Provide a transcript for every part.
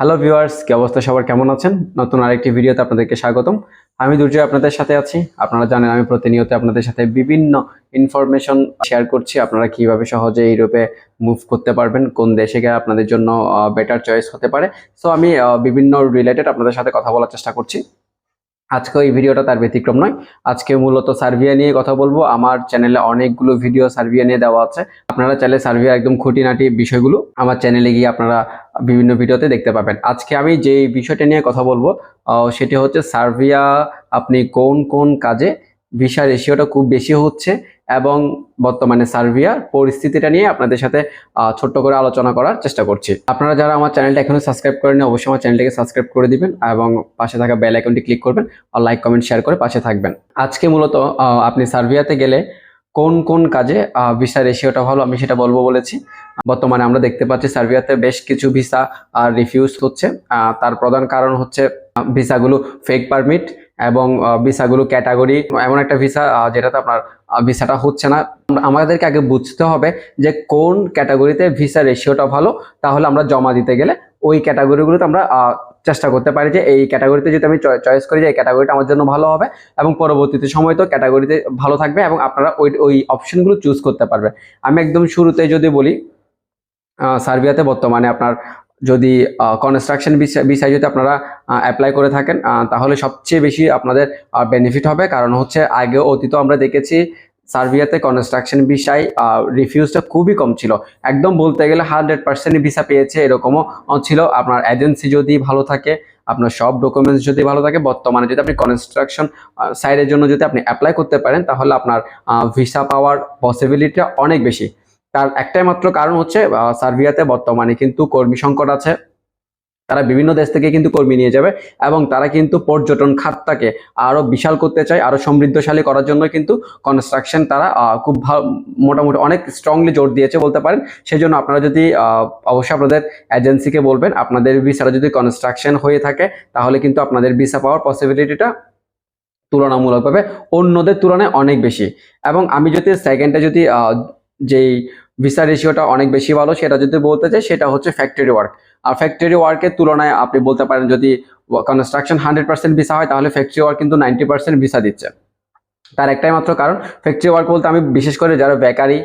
Hello viewers কি অবস্থা? সবার কেমন আছেন? নতুন আরেকটি ভিডিওতে আপনাদেরকে স্বাগতম। আমি দুর্জয় আপনাদের সাথে আছি। আপনারা জানেন আমি প্রতিনিয়ত আপনাদের সাথে বিভিন্ন ইনফরমেশন শেয়ার করছি। আপনারা কীভাবে সহজে ইউরোপে মুভ করতে পারবেন, কোন দেশে গিয়ে আপনাদের জন্য বেটার চয়েস হতে পারে। সো আমি বিভিন্ন রিলেটেড আপনাদের সাথে কথা বলার চেষ্টা করছি। আজকে এই ভিডিওটা তার ব্যতিক্রম নয়। আজকে মূলত সার্ভিয়া নিয়ে কথা বলব। আমার চ্যানেলে অনেকগুলো ভিডিও সার্ভিয়া নিয়ে দেওয়া আছে। আপনারা চাইলে সার্ভিয়া একদম খুঁটিনাটি বিষয়গুলো আমার চ্যানেলে গিয়ে আপনারা বিভিন্ন ভিডিওতে দেখতে পাবেন। আজকে আমি যে বিষয়টা নিয়ে কথা বলব সেটি হচ্ছে সার্ভিয়া আপনি কোন কোন কাজে ভিসা রেশিওটা খুব বেশি হচ্ছে এবং বর্তমানে সার্বিয়ার পরিস্থিতিটা নিয়ে আপনাদের সাথে ছোট্ট করে আলোচনা করার চেষ্টা করছি। আপনারা যারা আমার চ্যানেলটা এখনও সাবস্ক্রাইব করেন অবশ্যই আমার চ্যানেলটাকে সাবস্ক্রাইব করে দিবেন এবং পাশে থাকা বেল আইকনটি ক্লিক করবেন আর লাইক কমেন্ট শেয়ার করে পাশে থাকবেন। আজকে মূলত আপনি সার্বিয়াতে গেলে কোন কোন কাজে ভিসা রেশিওটা ভালো আমি সেটা বলব বলেছি। বর্তমানে আমরা দেখতে পাচ্ছি সার্বিয়াতে বেশ কিছু ভিসা রিফিউজ হচ্ছে। তার প্রধান কারণ হচ্ছে ভিসাগুলো ফেক পারমিট এবং ভিসাগুলো ক্যাটাগরি এমন একটা ভিসা যেটাতে আপনার ভিসাটা হচ্ছে না। আমাদেরকে আগে বুঝতে হবে যে কোন ক্যাটাগরিতে ভিসা রেশিওটা ভালো, তাহলে আমরা জমা দিতে গেলে ওই ক্যাটাগরিগুলোতে আমরা চেষ্টা করতে পারি যে এই ক্যাটাগরিতে যদি আমি চয়েস করি যে এই ক্যাটাগরিটা আমার জন্য ভালো হবে এবং পরবর্তীতে সময় তো ক্যাটাগরিতে ভালো থাকবে এবং আপনারা ওই ওই অপশনগুলো চুজ করতে পারবেন। আমি একদম শুরুতে যদি বলি সার্বিয়াতে বর্তমানে আপনার যদি কনস্ট্রাকশন বিষয় যদি আপনারা অ্যাপ্লাই করে থাকেন তাহলে সবচেয়ে বেশি আপনাদের বেনিফিট হবে। কারণ হচ্ছে, আগে অতীত আমরা দেখেছি, সার্বিয়াতে কনস্ট্রাকশন বিষয় রিফিউজটা খুবই কম ছিল। একদম বলতে গেলে হান্ড্রেড পার্সেন্ট ভিসা পেয়েছে, এরকমও ছিল। আপনার এজেন্সি যদি ভালো থাকে, আপনার সব ডকুমেন্টস যদি ভালো থাকে, বর্তমানে যদি আপনি কনস্ট্রাকশন সাইডের জন্য যদি আপনি অ্যাপ্লাই করতে পারেন, তাহলে আপনার ভিসা পাওয়ার পসিবিলিটিটা অনেক বেশি। তার একটাই মাত্র কারণ হচ্ছে সার্বিয়াতে বর্তমানে কিন্তু কর্মী সংকট আছে। তারা বিভিন্ন দেশ থেকে কিন্তু কর্মী নিয়ে যাবে এবং তারা কিন্তু পর্যটন খাতটাকে আরও বিশাল করতে চায়, আরও সমৃদ্ধশালী করার জন্য কিন্তু কনস্ট্রাকশন তারা খুব মোটামুটি অনেক স্ট্রংলি জোর দিয়েছে বলতে পারেন। সেই জন্য আপনারা যদি অবশ্যই আপনাদের এজেন্সিকে বলবেন, আপনাদের ভিসাটা যদি কনস্ট্রাকশন হয়ে থাকে, তাহলে কিন্তু আপনাদের ভিসা পাওয়ার পসিবিলিটিটা তুলনামূলকভাবে অন্যদের তুলনায় অনেক বেশি। এবং আমি যদি সেকেন্ডে যদি যেই ভিসা রেশিওটা অনেক বেশি ভালো, সেটা যদি বলতে চাই, সেটা হচ্ছে ফ্যাক্টরি ওয়ার্ক আর ফ্যাক্টরি ওয়ার্কের তুলনায় আপনি বলতে পারেন যদি কনস্ট্রাকশন হান্ড্রেড পার্সেন্ট ভিসা হয়, তাহলে ফ্যাক্টরি ওয়ার্ক কিন্তু নাইনটি পার্সেন্ট ভিসা দিচ্ছে। তার একটাই মাত্র কারণ ফ্যাক্টরি ওয়ার্ক বলতে আমি বিশেষ করে যারা বেকারি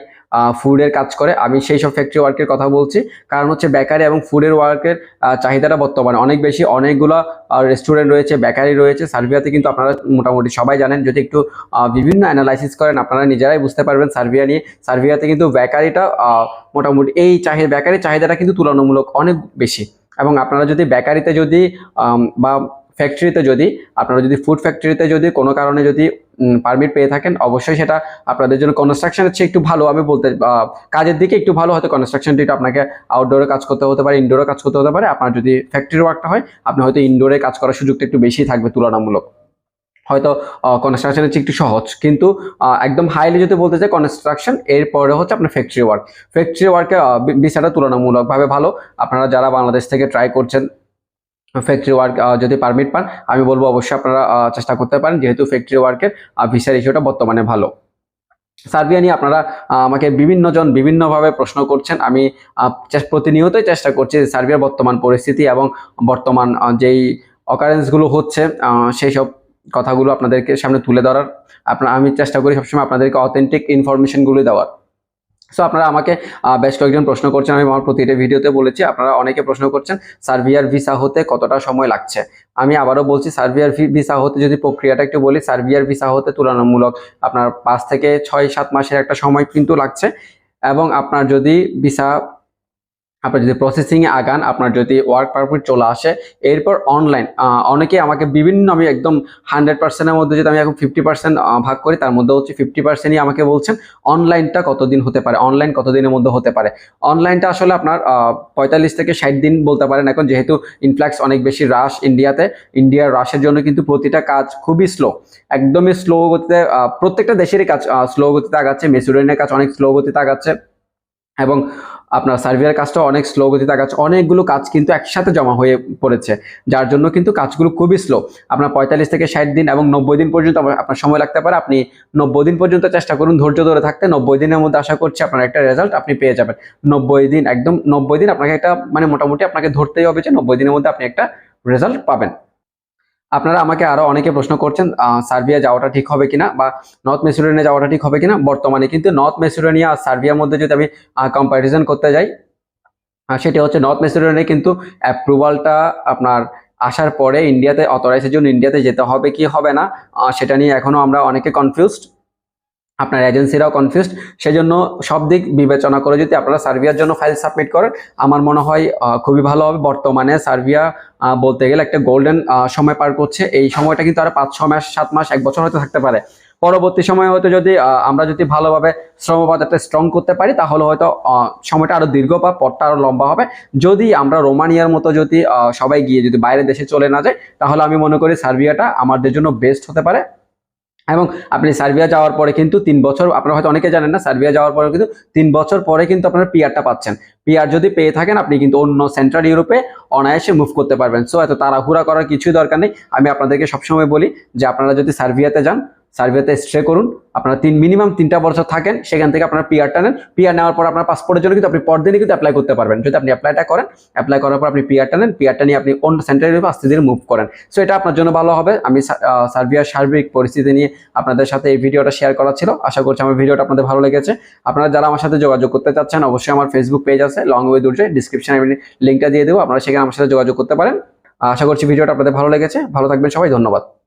ফুডের কাজ করে, আমি সেই সব ফ্যাক্টরি ওয়ার্কের কথা বলছি। কারণ হচ্ছে বেকারি এবং ফুডের ওয়ার্কের চাহিদাটা বর্তমানে অনেক বেশি। অনেকগুলো রেস্টুরেন্ট রয়েছে, বেকারি রয়েছে, সার্বিয়াতে কিন্তু আপনারা মোটামুটি সবাই জানেন। যদি একটু বিভিন্ন অ্যানালাইসিস করেন, আপনারা নিজেরাই বুঝতে পারবেন সার্বিয়া নিয়ে। সার্বিয়াতে কিন্তু বেকারিটা মোটামুটি এই চাহিদা বেকারির চাহিদাটা কিন্তু তুলনামূলক অনেক বেশি। এবং আপনারা যদি বেকারিতে যদি বা ফ্যাক্টরিতে যদি, আপনারা যদি ফুড ফ্যাক্টরিতে যদি কোনো কারণে যদি পারমিট পেয়ে থাকেন, অবশ্যই সেটা আপনাদের জন্য কনস্ট্রাকশনের চেয়ে একটু ভালো, আমি বলতে কাজের দিকে একটু ভালো হয়তো কনস্ট্রাকশন দিকে আপনাকে আউটডোরে কাজ করতে হতে পারে ইনডোরে কাজ করতে হতে পারে, আপনার যদি ফ্যাক্টরি ওয়ার্কটা হয়, আপনি হয়তো ইনডোরে কাজ করার সুযোগটা একটু বেশি থাকবে তুলনামূলক। হয়তো কনস্ট্রাকশনের চেয়ে একটু সহজ, কিন্তু একদম হাইলি যদি বলতে চাই কনস্ট্রাকশন এরপরে হচ্ছে আপনার ফ্যাক্টরি ওয়ার্ক ফ্যাক্টরি ওয়ার্কে বিষয়টা তুলনামূলকভাবে ভালো, আপনারা যারা বাংলাদেশ থেকে ট্রাই করছেন ফ্যাক্টরি ওয়ার্ক যদি পারমিট পান, আমি বলব অবশ্যই আপনারা চেষ্টা করতে পারেন। যেহেতু ফ্যাক্টরি ওয়ার্কের ভিসা রেশিওটা বর্তমানে ভালো। সার্বিয়া নিয়ে আপনারা আমাকে বিভিন্ন জন বিভিন্নভাবে প্রশ্ন করছেন। আমি প্রতিনিয়তই চেষ্টা করছি সার্বিয়ার বর্তমান পরিস্থিতি এবং বর্তমান যেই অকারেন্সগুলো হচ্ছে সেই সব কথাগুলো আপনাদেরকে সামনে তুলে ধরার। আপনার, আমি চেষ্টা করি সবসময় আপনাদেরকে অথেন্টিক ইনফরমেশনগুলো দেওয়ার। সো আপনারা আমাকে বেশ কয়েকজন প্রশ্ন করছেন, আমি আমার প্রতিটা ভিডিওতে বলেছি, আপনারা অনেকে প্রশ্ন করছেন সার্ভিয়ার ভিসা হতে কতটা সময় লাগছে? আমি আবারও বলছি সার্ভিয়ার ভিসা হতে যদি প্রক্রিয়াটা একটু বলি সার্ভিয়ার ভিসা হতে তুলনামূলক আপনার পাঁচ থেকে ছয়, সাত মাসের একটা সময় কিন্তু লাগছে এবং আপনার যদি ভিসা আপনার যদি প্রসেসিংয়ে আগান, আপনার যদি ওয়ার্ক পারমিট চলে আসে, এরপর অনলাইন অনেকে আমাকে বিভিন্ন, আমি একদম হান্ড্রেড পার্সেন্টের মধ্যে যদি আমি এখন ফিফটি পার্সেন্ট ভাগ করি, তার মধ্যে হচ্ছে ফিফটি পার্সেন্টই আমাকে বলছেন অনলাইনটা কতদিন হতে পারে? অনলাইন কতদিনের মধ্যে হতে পারে? অনলাইনটা আসলে আপনার পঁয়তাল্লিশ থেকে ষাট দিন বলতে পারেন এখন, যেহেতু ইনফ্লাক্স অনেক বেশি রাশ ইন্ডিয়াতে ইন্ডিয়ার রাশের জন্য কিন্তু প্রতিটা কাজ খুবই স্লো একদমই স্লো গতিতে প্রত্যেকটা দেশেরই কাজ স্লো গতিতে আগাচ্ছে মেসুরেনের কাজ অনেক স্লো গতিতে আগাচ্ছে এবং আপনার সার্ভিয়ার কাজটা অনেক স্লো গতিতে আগাচ্ছে। অনেকগুলো কাজ কিন্তু একসাথে জমা হয়ে পড়েছে, যার জন্য কিন্তু কাজগুলো খুবই স্লো আপনার পঁয়তাল্লিশ থেকে ষাট দিন এবং নব্বই দিন পর্যন্ত আপনার সময় লাগতে পারে। আপনি নব্বই দিন পর্যন্ত চেষ্টা করুন ধৈর্য ধরে থাকতে। নব্বই দিনের মধ্যে আশা করছি আপনার একটা রেজাল্ট আপনি পেয়ে যাবেন। নব্বই দিন, একদম নব্বই দিন আপনাকে একটা মানে মোটামুটি আপনাকে ধরতেই হবে যে নব্বই দিনের মধ্যে আপনি একটা রেজাল্ট পাবেন। আপনারা আমাকে আরও অনেকে প্রশ্ন করছেন সার্বিয়া যাওয়াটা ঠিক হবে কিনা বা নর্থ মেসিডোনিয়া যাওয়াটা ঠিক হবে কিনা? বর্তমানে কিন্তু নর্থ মেসিডোনিয়া আর সার্বিয়ার মধ্যে যদি আমি কম্পারিজন করতে যাই সেটা হচ্ছে নর্থ মেসিডোনিয়া কিন্তু অ্যাপ্রুভালটা আপনার আসার পরে ইন্ডিয়াতে অথরাইজের জন্য ইন্ডিয়াতে যেতে হবে কি হবে না সেটা নিয়ে এখনও আমরা অনেকে কনফিউজড আপনার এজেন্সিরাও কনফিউজড সেজন্য সব দিক বিবেচনা করে যদি আপনারা সার্বিয়ার জন্য ফাইল সাবমিট করেন আমার মনে হয় খুবই ভালো হবে। বর্তমানে সার্বিয়া আহ, বলতে গেলে একটা গোল্ডেন সময় পার করছে। এই সময়টা কিন্তু আরও পাঁচ ছ মাস সাত মাস এক বছর হয়তো থাকতে পারে। পরবর্তী সময়ে হয়তো যদি আমরা যদি ভালোভাবে শ্রম স্ট্রং করতে পারি তাহলে হয়তো সময়টা আরও দীর্ঘ বা পথটা আরও লম্বা হবে। যদি আমরা রোমানিয়ার মতো যদি সবাই গিয়ে যদি বাইরের দেশে চলে না যায় তাহলে আমি মনে করি সার্বিয়াটা আমাদের জন্য বেস্ট হতে পারে। এবং আপনি সার্বিয়া যাওয়ার পরে কিন্তু তিন বছর, আপনারা হয়তো অনেকে জানেন না, সার্বিয়া যাওয়ার পরে কিন্তু তিন বছর পরে কিন্তু আপনারা পিয়ারটা পাচ্ছেন। পিয়ার যদি পেয়ে থাকেন, আপনি কিন্তু অন্য সেন্ট্রাল ইউরোপে অনায়াসে মুভ করতে পারবেন। সো এত তাড়াহুড়া করার কিছুই দরকার নেই। আমি আপনাদেরকে সবসময় বলি যে, আপনারা যদি সার্বিয়াতে যান সার্বিয়াতে স্টে করুন। আপনারা তিন, মিনিমাম তিনটা বছর থাকেন, সেখান থেকে আপনারা পিআরটা নেন পিআর নেওয়ার পর আপনার পাসপোর্টের জন্য কিন্তু আপনি পরদিনই কিন্তু অ্যাপ্লাই করতে পারবেন। যদি আপনি অ্যাপ্লাইটা করেন অ্যাপ্লাই করার পর আপনি পিআরটা নেন পিআরটা নিয়ে আপনি অন্য সেন্ট্রাল ইউরোপে আস্তে ধীরে মুভ করেন। সো এটা আপনার জন্য ভালো হবে। আমি সার্বিয়ার সার্বিক পরিস্থিতি নিয়ে আপনাদের সাথে এই ভিডিওটা শেয়ার করা ছিল। আশা করছি আমার ভিডিওটা আপনাদের ভালো লেগেছে। আপনারা যারা আমার সাথে যোগাযোগ করতে চাচ্ছেন, অবশ্যই আমার ফেসবুক পেজ আছে লং ওয়ে দুর্জয় ডিসক্রিপশনে আমি লিঙ্কটা দিয়ে দেবো। আপনারা সেখানে আমার সাথে যোগাযোগ করতে পারেন। আশা করছি ভিডিওটা আপনাদের ভালো লেগেছে। ভালো থাকবেন সবাই, ধন্যবাদ।